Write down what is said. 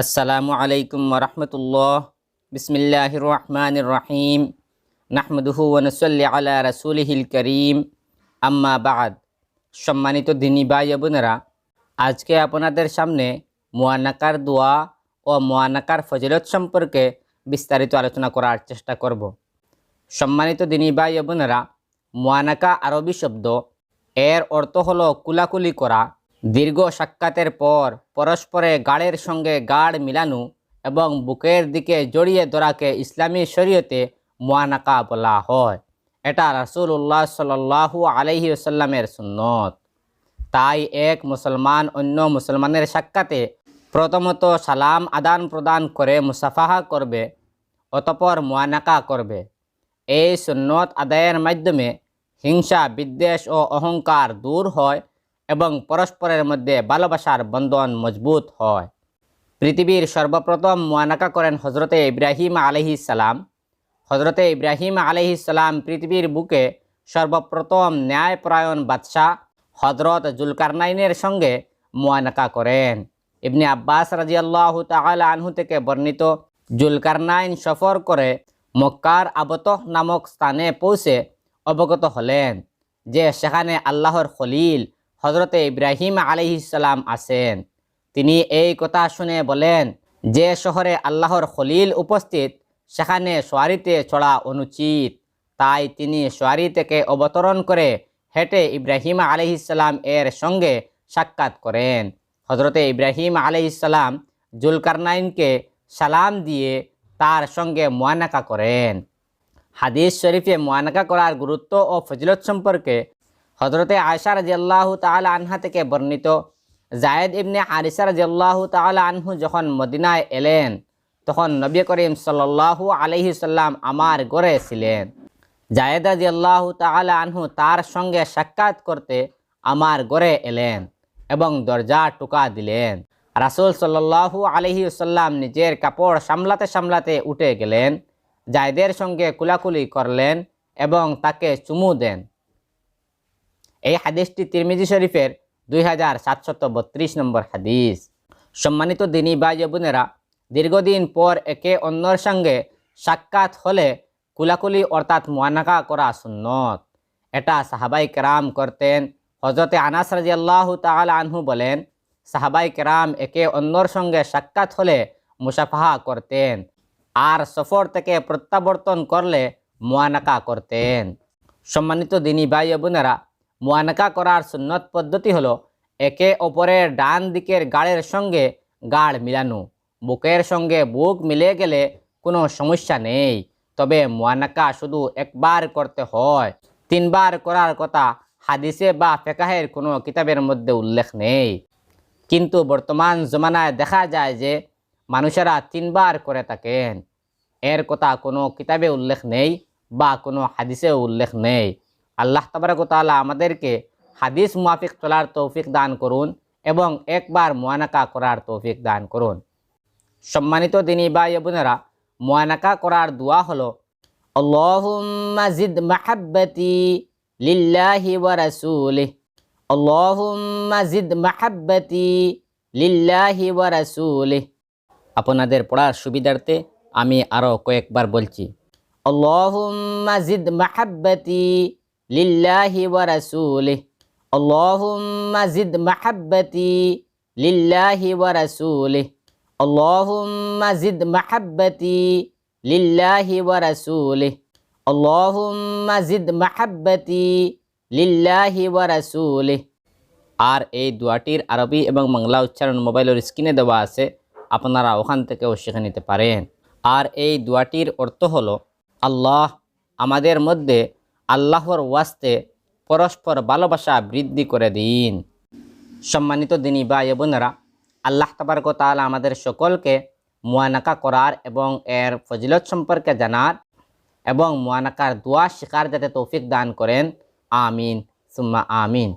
আসসালামু আলাইকুম রহমতুল্লাহ। বিসমিল্লাহ রহমান রহিম। নাহমদুহু ওনসল্লি আলা রসুলহিল করিম। আম্মা বাদ। সম্মানিত দিনী ভাই বোনেরা, আজকে আপনাদের সামনে মোয়ানাকার দোয়া ও মোয়ানাকার ফজিলত সম্পর্কে বিস্তারিত আলোচনা করার চেষ্টা করব। সম্মানিত দিনী ভাই বোনেরা মোয়ানাকা আরবি শব্দ, এর অর্থ হলো কুলাকুলি করা দীর্ঘ সাক্ষাতের পর পরস্পরে গাড়ের সঙ্গে গাড় মিলানো এবং বুকের দিকে জড়িয়ে ধরাকে ইসলামী শরীয়তে মোয়ানাকা বলা হয়। এটা রাসূলুল্লাহ সাল্লাল্লাহু আলাইহি আসাল্লামের সুন্নত। তাই এক মুসলমান অন্য মুসলমানের সাক্ষাতে প্রথমত সালাম আদান প্রদান করে মুসাফাহা করবে, অতপর মোয়ানাকা করবে। এই সুন্নত আদায়ের মাধ্যমে হিংসা, বিদ্বেষ ও অহংকার দূর হয় এবং পরস্পরের মধ্যে ভালোবাসার বন্ধন মজবুত হয়। পৃথিবীর সর্বপ্রথম মোয়ানাকা করেন হজরতে ইব্রাহিম আলহি সালাম। হজরতে ইব্রাহিম আলহি সালাম পৃথিবীর বুকে সর্বপ্রথম ন্যায়পরায়ণ বাদশাহ হজরত জুলকারনাইনের সঙ্গে মোয়ানাকা করেন। ইবনে আব্বাস রাজিয়াল্লাহ তাআলা আনহু থেকে বর্ণিত জুলকারনাইন সফর করে মক্কার আবতহ নামক স্থানে পৌঁছে অবগত হলেন যে সেখানে আল্লাহর খলিল হজরতে ইব্রাহিম আলহিসাল্লাম আছেন। তিনি এই কথা শুনে বলেন, যে শহরে আল্লাহর খলিল উপস্থিত, সেখানে সোয়ারিতে চড়া অনুচিত। তাই তিনি সোয়ারি থেকে অবতরণ করে হেঁটে ইব্রাহিম আলহিসাল্লাম এর সঙ্গে সাক্ষাৎ করেন। হজরতে ইব্রাহিম আলহিসাল্লাম জুলকারনাইনকে সালাম দিয়ে তার সঙ্গে মোয়ানাকা করেন। হাদিস শরীফে মোয়ানাকা করার গুরুত্ব ও ফজিলত সম্পর্কে হজরতে আয়সা রাজিয়াল্লাহ তাআলা আনহা থেকে বর্ণিত। জায়েদ ইবনে আরিসা রাজিয়াল্লাহ তাআলা আনহু যখন মদিনায় এলেন, তখন নবী করিম সাল্লাল্লাহু আলাইহি সাল্লাম আমার গড়ে ছিলেন। জায়েদ রাজিয়াল্লাহ তাআলা আনহু তার সঙ্গে সাক্ষাৎ করতে আমার গড়ে এলেন এবং দরজা টুকা দিলেন। রাসূল সাল্লাল্লাহু আলাইহি সাল্লাম নিজের কাপড় সামলাতে সামলাতে উঠে গেলেন জায়দের সঙ্গে কুলাকুলি করলেন এবং তাকে চুমু দেন। এই হাদিসটি তিরমিজি শরীফের দুই হাজার সাতশত বত্রিশ নম্বর হাদিস। সম্মানিত দিনী ভাই বোনেরা, দীর্ঘদিন পর একে অন্যর সঙ্গে সাক্ষাৎ হলে কুলাকুলি অর্থাৎ মোয়ানাকা করা সুন্নত। এটা সাহাবাই কেরাম করতেন। হজরতে আনাস রাজি আল্লাহ তাল আনহু বলেন, সাহাবাই কেরাম একে অন্যর সঙ্গে সাক্ষাৎ হলে মুসাফাহা করতেন আর সফর থেকে প্রত্যাবর্তন করলে মোয়ানাকা করতেন। সম্মানিত দিনী ভাই বোনেরা মোয়ানাকা করার সুন্নত পদ্ধতি হলো একে অপরের ডান দিকের গাড়ের সঙ্গে গাড় মিলানো। বুকের সঙ্গে বুক মিলে গেলে কোনো সমস্যা নেই, তবে মোয়ানাকা শুধু একবার করতে হয়। তিনবার করার কথা হাদিসে বা ফেকাহের কোনো কিতাবের মধ্যে উল্লেখ নেই। কিন্তু বর্তমান জমানায় দেখা যায় যে মানুষেরা তিনবার করে থাকেন। এর কথা কোনো কিতাবে উল্লেখ নেই বা কোনো হাদিসে উল্লেখ নেই। আল্লাহ তাবারকতালা আমাদেরকে হাদিস মুয়াফিক চলার তৌফিক দান করুন এবং একবার মোয়ানাকা করার তৌফিক দান করুন। সম্মানিত দিনী ভাই বোনেরা মোয়ানাকা করার দোয়া হলো মাহাব্বতি লিল্লাহি ওয়া রাসূলিহি। আল্লাহুম্মা জিদ মাহাব্বতি লিল্লাহি ওয়া রাসূলিহি। আপনাদের পড়ার সুবিধার্থে আমি আরও কয়েকবার বলছি, আল্লাহুম্মা জিদ মাহাব্বতি লিল্লাহি ওয়া রাসূলিহি। আল্লাহুম্মা জিদ মাহাব্বতি লিল্লাহি ওয়া রাসূলিহি। আল্লাহুম্মা জিদ মাহাব্বতি লিল্লাহি ওয়া রাসূলিহি। আল্লাহুম্মা জিদ মাহাব্বতি লিল্লাহি ওয়া রাসূলিহি। আর এই দোয়াটির আরবি এবং বাংলা উচ্চারণ মোবাইলের স্ক্রিনে দেওয়া আছে, আপনারা ওখান থেকেও শিখে নিতে পারেন। আর এই দোয়াটির অর্থ হলো, আল্লাহ আমাদের মধ্যে আল্লাহর ওয়াস্তে পরস্পর ভালোবাসা বৃদ্ধি করে দিন। সম্মানিত দিনী বা বোনেরা, আল্লাহ তাবারক তাআলা আমাদের সকলকে মোয়ানাকা করার এবং এর ফজিলত সম্পর্কে জানার এবং মোয়ানাকার দোয়া শিকার যাতে তৌফিক দান করেন। আমিন, সুম্মা আমিন।